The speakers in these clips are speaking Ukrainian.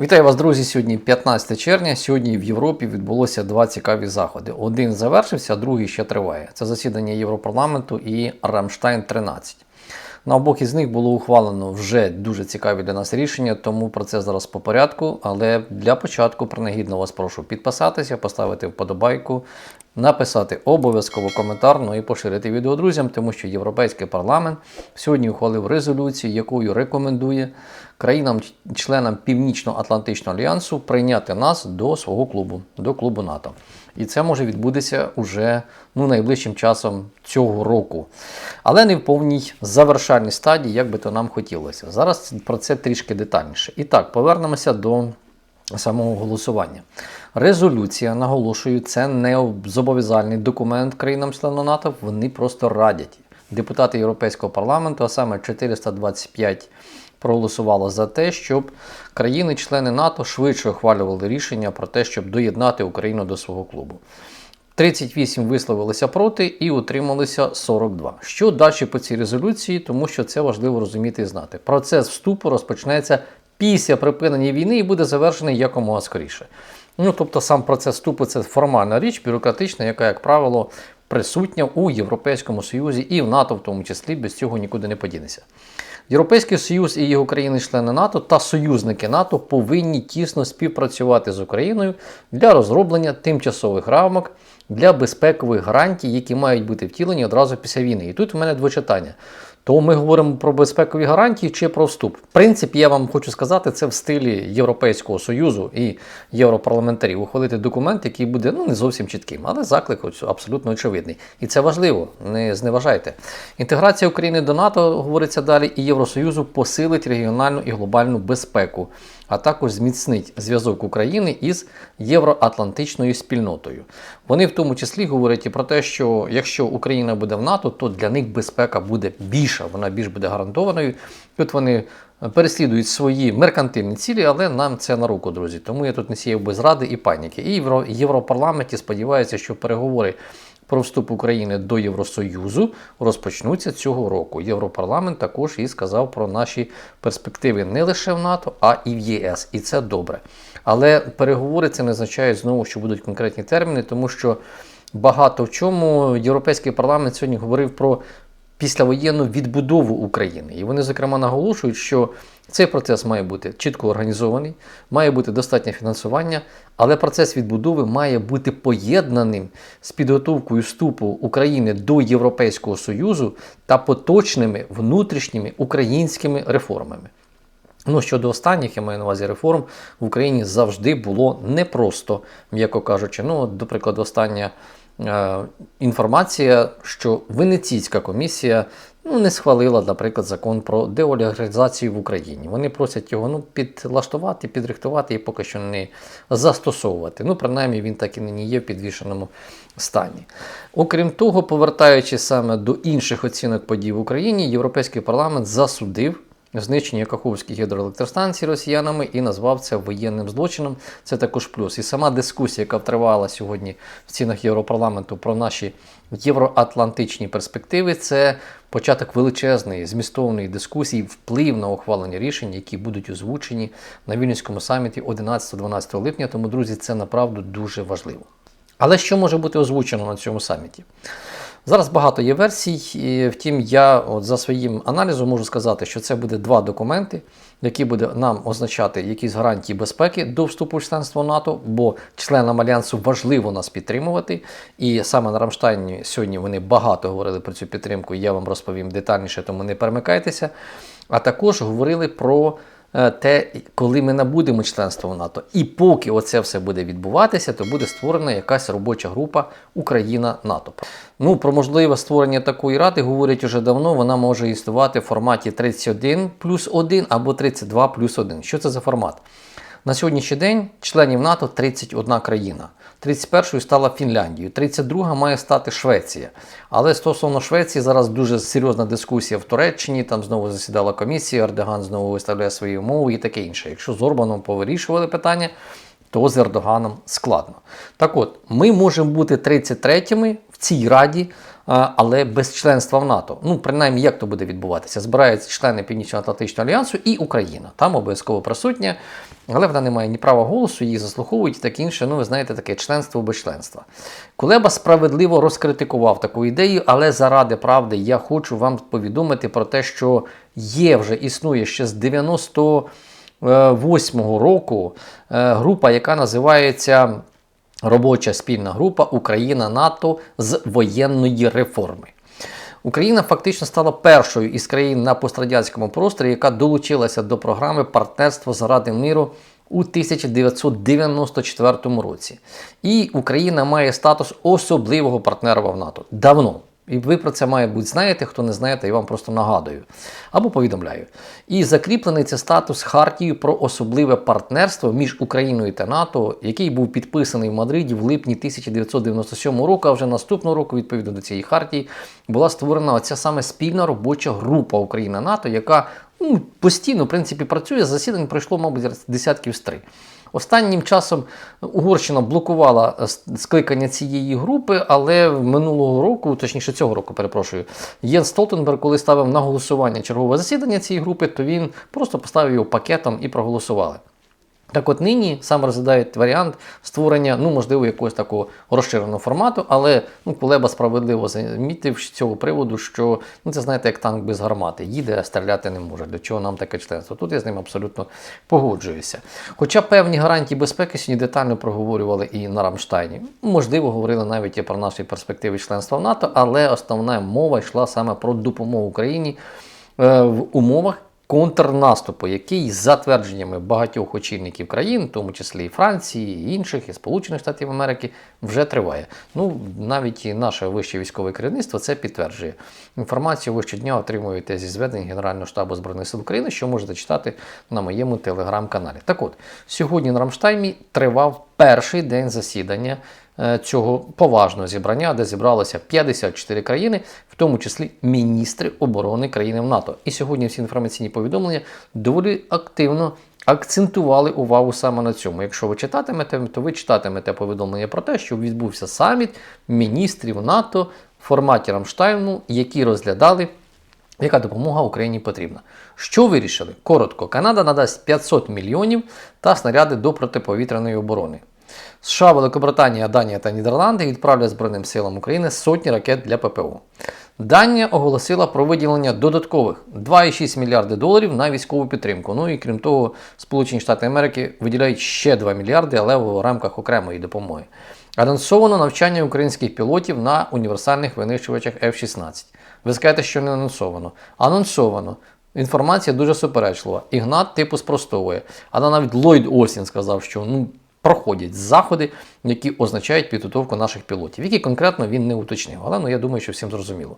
Вітаю вас, друзі! Сьогодні 15 червня. Сьогодні в Європі відбулося два цікаві заходи. Один завершився, другий ще триває. Це засідання Європарламенту і Рамштайн 13. На обох із них було ухвалено вже дуже цікаві для нас рішення, тому про це зараз по порядку. Але для початку принагідно вас прошу підписатися, поставити вподобайку, написати обов'язково коментар, ну і поширити відео друзям, тому що Європейський парламент сьогодні ухвалив резолюцію, якою рекомендує країнам-членам Північно-Атлантичного альянсу прийняти нас до свого клубу, до клубу НАТО. І це може відбутися уже ну, найближчим часом цього року. Але не в повній завершальній стадії, як би то нам хотілося. Зараз про це трішки детальніше. І так, повернемося до самого голосування. Резолюція, наголошую, це не зобов'язальний документ країнам-членам НАТО, вони просто радять. Депутати Європейського парламенту, а саме 425 проголосувало за те, щоб країни-члени НАТО швидше ухвалювали рішення про те, щоб доєднати Україну до свого клубу. 38 висловилися проти і утрималися 42. Що далі по цій резолюції, тому що це важливо розуміти і знати. Процес вступу розпочнеться після припинення війни і буде завершений якомога скоріше. Ну, тобто сам процес вступу це формальна річ, бюрократична, яка, як правило, присутня у Європейському Союзі і в НАТО, в тому числі, без цього нікуди не подінеться. Європейський Союз і його країни-члени НАТО та союзники НАТО повинні тісно співпрацювати з Україною для розроблення тимчасових рамок для безпекових гарантій, які мають бути втілені одразу після війни. І тут у мене двочитання. То ми говоримо про безпекові гарантії чи про вступ. В принципі, я вам хочу сказати, це в стилі Європейського Союзу і європарламентарів ухвалити документ, який буде ну не зовсім чітким, але заклик абсолютно очевидний. І це важливо, не зневажайте. Інтеграція України до НАТО, говориться далі, і Євросоюзу посилить регіональну і глобальну безпеку, а також зміцнить зв'язок України із євроатлантичною спільнотою. Вони в тому числі говорять і про те, що якщо Україна буде в НАТО, то для них безпека буде більша, вона більш буде гарантованою. Тут вони переслідують свої меркантильні цілі, але нам це на руку, друзі. Тому я тут не сіяв без ради і паніки. І в Європарламенті сподіваються, що переговори. Про вступ України до Євросоюзу розпочнуться цього року. Європарламент також і сказав про наші перспективи не лише в НАТО, а і в ЄС. І це добре. Але переговори це не означає знову, що будуть конкретні терміни, тому що багато в чому європейський парламент сьогодні говорив про післявоєнну відбудову України. І вони, зокрема, наголошують, що цей процес має бути чітко організований, має бути достатнє фінансування, але процес відбудови має бути поєднаним з підготовкою вступу України до Європейського Союзу та поточними внутрішніми українськими реформами. Ну, щодо останніх, я маю на увазі реформ, в Україні завжди було непросто, м'яко кажучи. Ну, до прикладу, остання інформація, що Венеційська комісія ну, не схвалила, наприклад, закон про деолігаризацію в Україні. Вони просять його ну, підлаштувати, підрихтувати і поки що не застосовувати. Ну, принаймні, він так і нині є в підвішеному стані. Окрім того, повертаючись саме до інших оцінок подій в Україні, Європейський парламент засудив знищення Каховських гідроелектростанцій росіянами і назвав це воєнним злочином. Це також плюс. І сама дискусія, яка тривала сьогодні в цінах Європарламенту про наші євроатлантичні перспективи, це початок величезної змістовної дискусії, вплив на ухвалення рішень, які будуть озвучені на Вільнюському саміті 11-12 липня. Тому, друзі, це направду дуже важливо. Але що може бути озвучено на цьому саміті? Зараз багато є версій, і, втім, я от за своїм аналізом можу сказати, що це буде два документи, які буде нам означати якісь гарантії безпеки до вступу в членство НАТО, бо членам альянсу важливо нас підтримувати. І саме на Рамштайні сьогодні вони багато говорили про цю підтримку. Я вам розповім детальніше, тому не перемикайтеся. А також говорили про. Е, те, коли ми набудемо членство в НАТО. І поки оце все буде відбуватися, то буде створена якась робоча група Україна-НАТО. Ну, Про можливе створення такої ради говорять уже давно. Вона може існувати в форматі 31 плюс 1 або 32 плюс 1. Що це за формат? На сьогоднішній день членів НАТО 31 країна. 31-ю стала Фінляндією, 32 має стати Швеція. Але стосовно Швеції зараз дуже серйозна дискусія в Туреччині. Там знову засідала комісія, Ердоган знову виставляє свої умови і таке інше. Якщо з Орбаном повирішували питання, то з Ердоганом складно. Так от, ми можемо бути 33-ми в цій раді, але без членства в НАТО. Ну, принаймні, як то буде відбуватися? Збираються члени Північно-Атлантичного альянсу і Україна. Там обов'язково присутня, але вона не має ні права голосу, її заслуховують і таке інше. Ну, ви знаєте, таке членство без членства. Кулеба справедливо розкритикував таку ідею, але заради правди я хочу вам повідомити про те, що є вже існує ще з 90 2008 року е, група, яка називається Робоча спільна група Україна НАТО з воєнної реформи. Україна фактично стала першою із країн на пострадянському просторі, яка долучилася до програми партнерство заради миру у 1994 році. І Україна має статус особливого партнера в НАТО. Давно. І ви про це, мабуть, знаєте, хто не знаєте, я вам просто нагадую або повідомляю. І закріплений це статус Хартії про особливе партнерство між Україною та НАТО, який був підписаний в Мадриді в липні 1997 року. А вже наступного року, відповідно до цієї хартії, була створена оця саме спільна робоча група Україна-НАТО, яка ну, постійно в принципі працює. Засідань пройшло, мабуть, десятків з три. Останнім часом Угорщина блокувала скликання цієї групи, але минулого року, точніше цього року, перепрошую, Єн Столтенберг, коли ставив на голосування чергове засідання цієї групи, то він просто поставив його пакетом і проголосували. Так от нині саме розглядають варіант створення, ну, можливо, якогось такого розширеного формату, але ну, Кулеба справедливо замітив з цього приводу, що ну, це знаєте, як танк без гармати. Їде, а стріляти не може. Для чого нам таке членство? Тут я з ним абсолютно погоджуюся. Хоча певні гарантії безпеки сьогодні детально проговорювали і на Рамштайні. Можливо, говорили навіть і про наші перспективи членства в НАТО, але основна мова йшла саме про допомогу Україні е, в умовах контрнаступу, який за твердженнями багатьох очільників країн, в тому числі і Франції, і інших, і Сполучених Штатів Америки, вже триває. Ну навіть і наше вище військове керівництво це підтверджує. Інформацію ви щодня отримуєте зі зведень Генерального штабу збройних сил України, що можете читати на моєму телеграм-каналі. Так от сьогодні на Рамштаймі тривав перший день засідання. Е, цього поважного зібрання, де зібралося 54 країни, в тому числі міністри оборони країни в НАТО. І сьогодні всі інформаційні повідомлення доволі активно акцентували увагу саме на цьому. Якщо ви читатимете, то ви читатимете повідомлення про те, що відбувся саміт міністрів НАТО в форматі Рамштайну, які розглядали. Яка допомога Україні потрібна? Що вирішили? Коротко, Канада надасть 500 мільйонів та снаряди до протиповітряної оборони. США, Великобританія, Данія та Нідерланди відправлять Збройним силам України сотні ракет для ППО. Данія оголосила про виділення додаткових 2,6 мільярди доларів на військову підтримку. Ну і крім того, Сполучені Штати Америки виділяють ще 2 мільярди, але в рамках окремої допомоги. Анонсовано навчання українських пілотів на універсальних винищувачах F-16. Ви скажете, що не анонсовано. Анонсовано. Інформація дуже суперечлива. Ігнат типу спростовує. Але навіть Ллойд Осін сказав, що ну проходять заходи, які означають підготовку наших пілотів, які конкретно він не уточнив. Але ну, я думаю, що всім зрозуміло.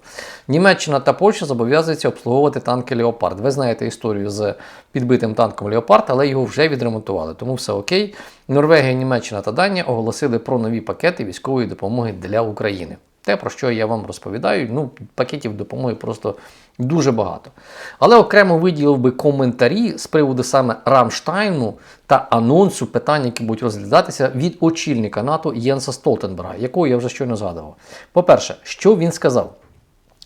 Німеччина та Польща зобов'язуються обслуговувати танки Леопард. Ви знаєте історію з підбитим танком Леопард, але його вже відремонтували, тому все окей. Норвегія, Німеччина та Данія оголосили про нові пакети військової допомоги для України. Те, про що я вам розповідаю, ну, пакетів допомоги просто дуже багато. Але окремо виділив би коментарі з приводу саме Рамштайну та анонсу питань, які будуть розглядатися від очільника НАТО Єнса Столтенберга, якого я вже щойно згадував. По-перше, що він сказав?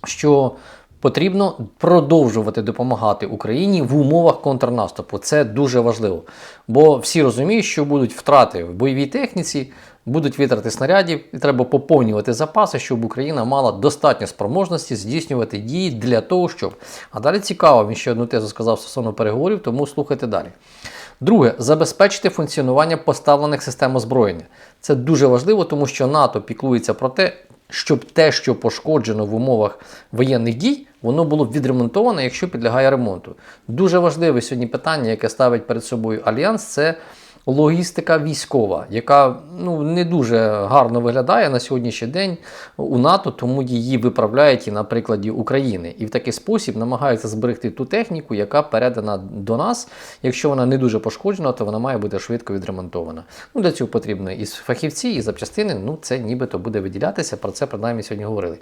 Що потрібно продовжувати допомагати Україні в умовах контрнаступу. Це дуже важливо. Бо всі розуміють, що будуть втрати в бойовій техніці будуть витрати снарядів, і треба поповнювати запаси, щоб Україна мала достатньо спроможності здійснювати дії для того, щоб. А далі цікаво, він ще одну тезу сказав стосовно переговорів, тому слухайте далі. Друге, забезпечити функціонування поставлених систем озброєння. Це дуже важливо, тому що НАТО піклується про те, щоб те, що пошкоджено в умовах воєнних дій, воно було відремонтовано, якщо підлягає ремонту. Дуже важливе сьогодні питання, яке ставить перед собою Альянс, це логістика військова, яка ну, не дуже гарно виглядає на сьогоднішній день у НАТО, тому її виправляють і на прикладі України. І в такий спосіб намагаються зберегти ту техніку, яка передана до нас. Якщо вона не дуже пошкоджена, то вона має бути швидко відремонтована. Ну, Для цього потрібно і фахівці, і запчастини. Ну, це нібито буде виділятися. Про це принаймні сьогодні говорили.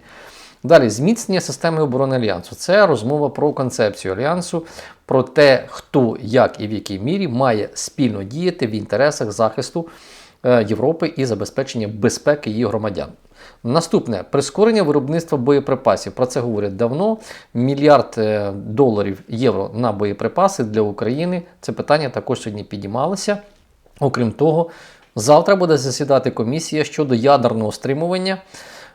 Далі, зміцнення системи оборони Альянсу. Це розмова про концепцію Альянсу, про те, хто, як і в якій мірі має спільно діяти в інтересах захисту е, Європи і забезпечення безпеки її громадян. Наступне прискорення виробництва боєприпасів. Про це говорять давно. Мільярд е, доларів євро на боєприпаси для України. Це питання також сьогодні підіймалося. Окрім того, завтра буде засідати комісія щодо ядерного стримування,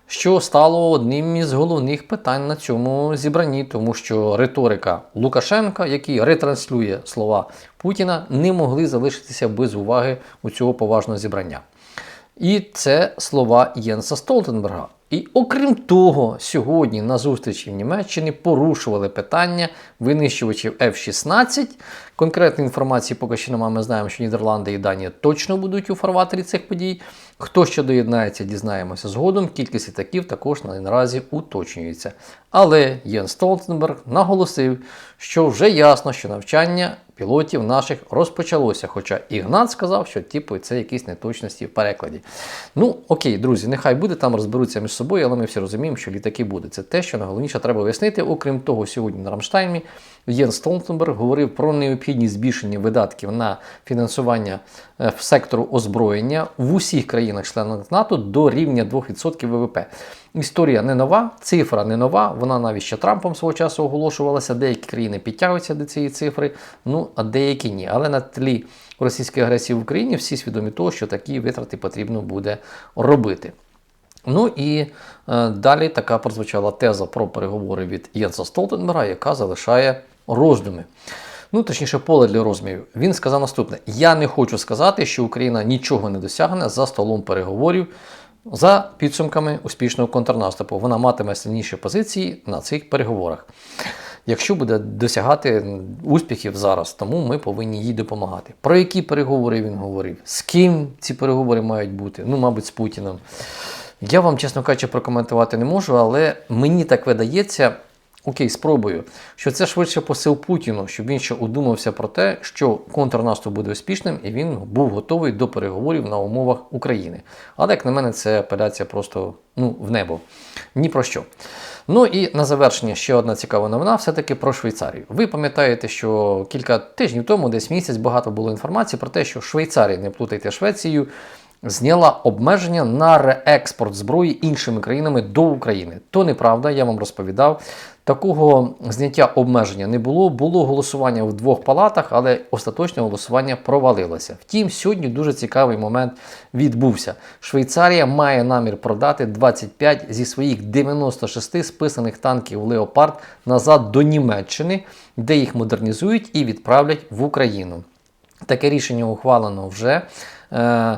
що стало одним із головних питань на цьому зібранні, тому що риторика Лукашенка, який ретранслює слова Путіна, не могли залишитися без уваги у цього поважного зібрання. І це слова Єнса Столтенберга. І окрім того, сьогодні на зустрічі в Німеччині порушували питання винищувачів F-16. Конкретної інформації поки що немає. Ми знаємо, що Нідерланди і Данія точно будуть у фарватері цих подій. Хто ще доєднається, дізнаємося згодом. Кількість літаків також наразі уточнюється. Але Єн Столтенберг наголосив, що вже ясно, що навчання пілотів наших розпочалося. Хоча Ігнат сказав, що типу це якісь неточності в перекладі. Ну, окей, друзі, нехай буде, там розберуться між собою, але ми всі розуміємо, що літаки будуть. Це те, що найголовніше треба вияснити. Окрім того, сьогодні на Рамштайні Єн Столтенберг говорив про необхідність збільшення видатків на фінансування е, сектору озброєння в усіх країнах-членах НАТО до рівня 2% ВВП. Історія не нова, цифра не нова. Вона навіть ще Трампом свого часу оголошувалася. Деякі країни підтягуються до цієї цифри, ну а деякі ні. Але на тлі російської агресії в Україні всі свідомі того, що такі витрати потрібно буде робити. Ну і е, далі така прозвучала теза про переговори від Єнса Столтенберга, яка залишає роздуми. Ну, точніше, поле для розмірів. Він сказав наступне: Я не хочу сказати, що Україна нічого не досягне за столом переговорів. За підсумками успішного контрнаступу, вона матиме сильніші позиції на цих переговорах. Якщо буде досягати успіхів зараз, тому ми повинні їй допомагати. Про які переговори він говорив? З ким ці переговори мають бути? Ну, мабуть, з Путіним. Я вам, чесно кажучи, прокоментувати не можу, але мені так видається. Окей, спробую, що це швидше посил Путіну, щоб він ще удумався про те, що контрнаступ буде успішним, і він був готовий до переговорів на умовах України. Але, як на мене, це апеляція просто ну, в небо. Ні про що. Ну і на завершення ще одна цікава новина, все-таки про Швейцарію. Ви пам'ятаєте, що кілька тижнів тому, десь місяць, багато було інформації про те, що Швейцарія, не плутайте Швецію, зняла обмеження на реекспорт зброї іншими країнами до України. То неправда, я вам розповідав. Такого зняття обмеження не було. Було голосування в двох палатах, але остаточне голосування провалилося. Втім, сьогодні дуже цікавий момент відбувся. Швейцарія має намір продати 25 зі своїх 96 списаних танків Леопард назад до Німеччини, де їх модернізують і відправлять в Україну. Таке рішення ухвалено вже. Е,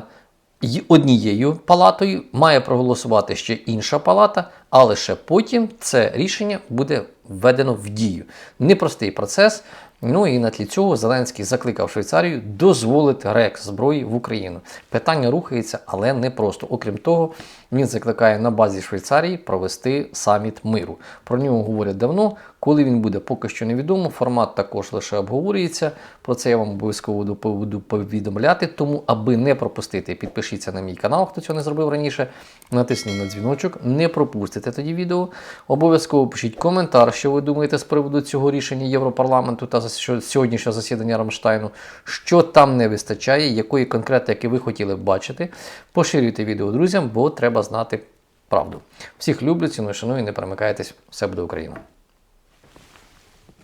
однією палатою має проголосувати ще інша палата, а лише потім це рішення буде введено в дію. Непростий процес. Ну і на тлі цього Зеленський закликав Швейцарію дозволити рек зброї в Україну. Питання рухається, але не просто. Окрім того, він закликає на базі Швейцарії провести саміт миру. Про нього говорять давно. Коли він буде, поки що невідомо. Формат також лише обговорюється. Про це я вам обов'язково буду повідомляти. Тому, аби не пропустити, підпишіться на мій канал, хто цього не зробив раніше. Натисніть на дзвіночок, не пропустите тоді відео. Обов'язково пишіть коментар, що ви думаєте з приводу цього рішення Європарламенту та сьогоднішнього засідання Рамштайну, що там не вистачає, якої конкретики ви хотіли б бачити. Поширюйте відео друзям, бо треба знати правду. Всіх люблю, ціную, шаную, не перемикайтесь. Все буде Україна!